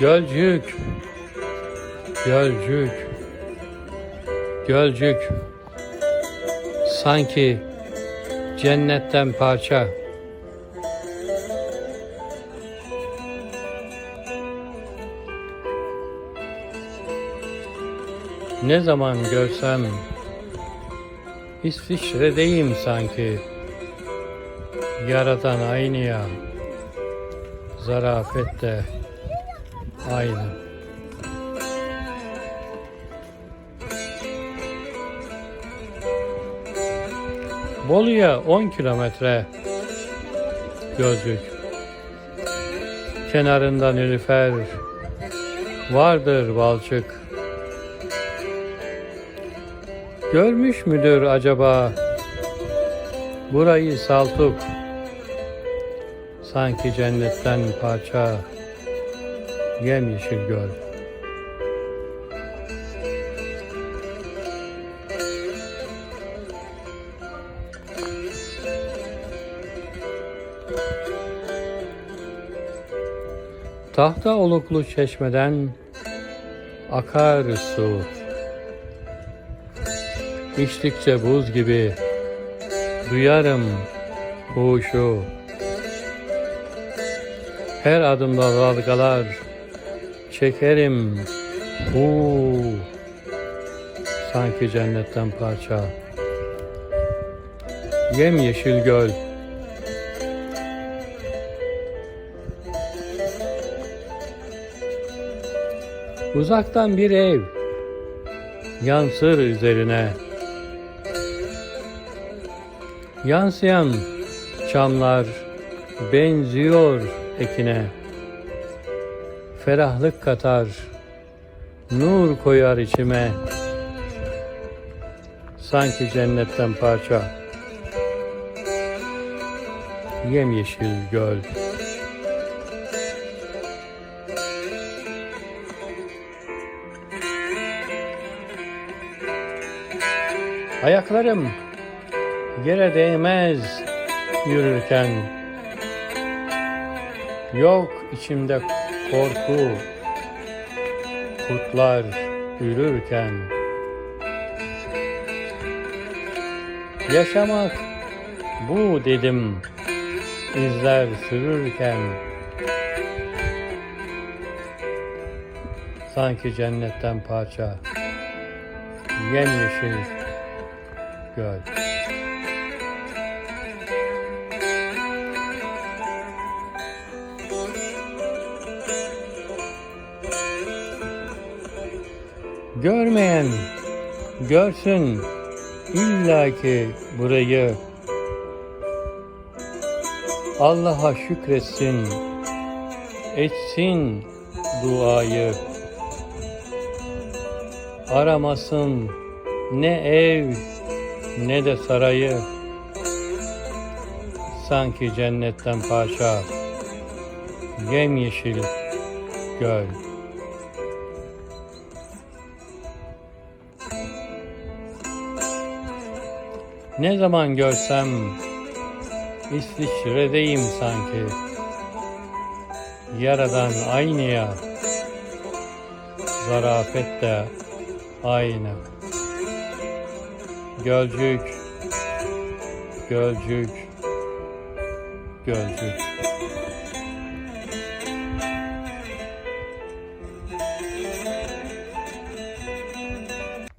Gölcük, Gölcük, Gölcük. Sanki cennetten parça. Ne zaman görsem İsviçre'deyim sanki. Yaradan aynı ya. Zarafet aynı. Bolu'ya 10 kilometre gözlük. Kenarında nilüfer, vardır balçık. Görmüş müdür acaba burayı saltuk? Sanki cennetten parça yemyeşil göl. Tahta oluklu çeşmeden akar su. İçtikçe buz gibi duyarım huşu. Her adımda dalgalar çekerim hu. Sanki cennetten parça. Yemyeşil göl. Uzaktan bir ev yansır üzerine. Yansıyan çamlar benziyor ekine. Ferahlık katar, nur koyar içime. Sanki cennetten parça. Yemyeşil göl. Ayaklarım yere değmez yürürken Yok içimde korku. Kurtlar yürürken. Yaşamak bu dedim. İzler sürürken. Sanki cennetten parça Yemyeşil göl Görmeyen görsün illaki burayı. Allah'a şükretsin, etsin duayı. Aramasın ne ev ne de sarayı. Sanki cennetten paşa, yemyeşil göl. Ne zaman görsem İsviçre'deyim sanki. Yaradan aynı ya. Zarafet de aynı. Gölcük, gölcük, gölcük.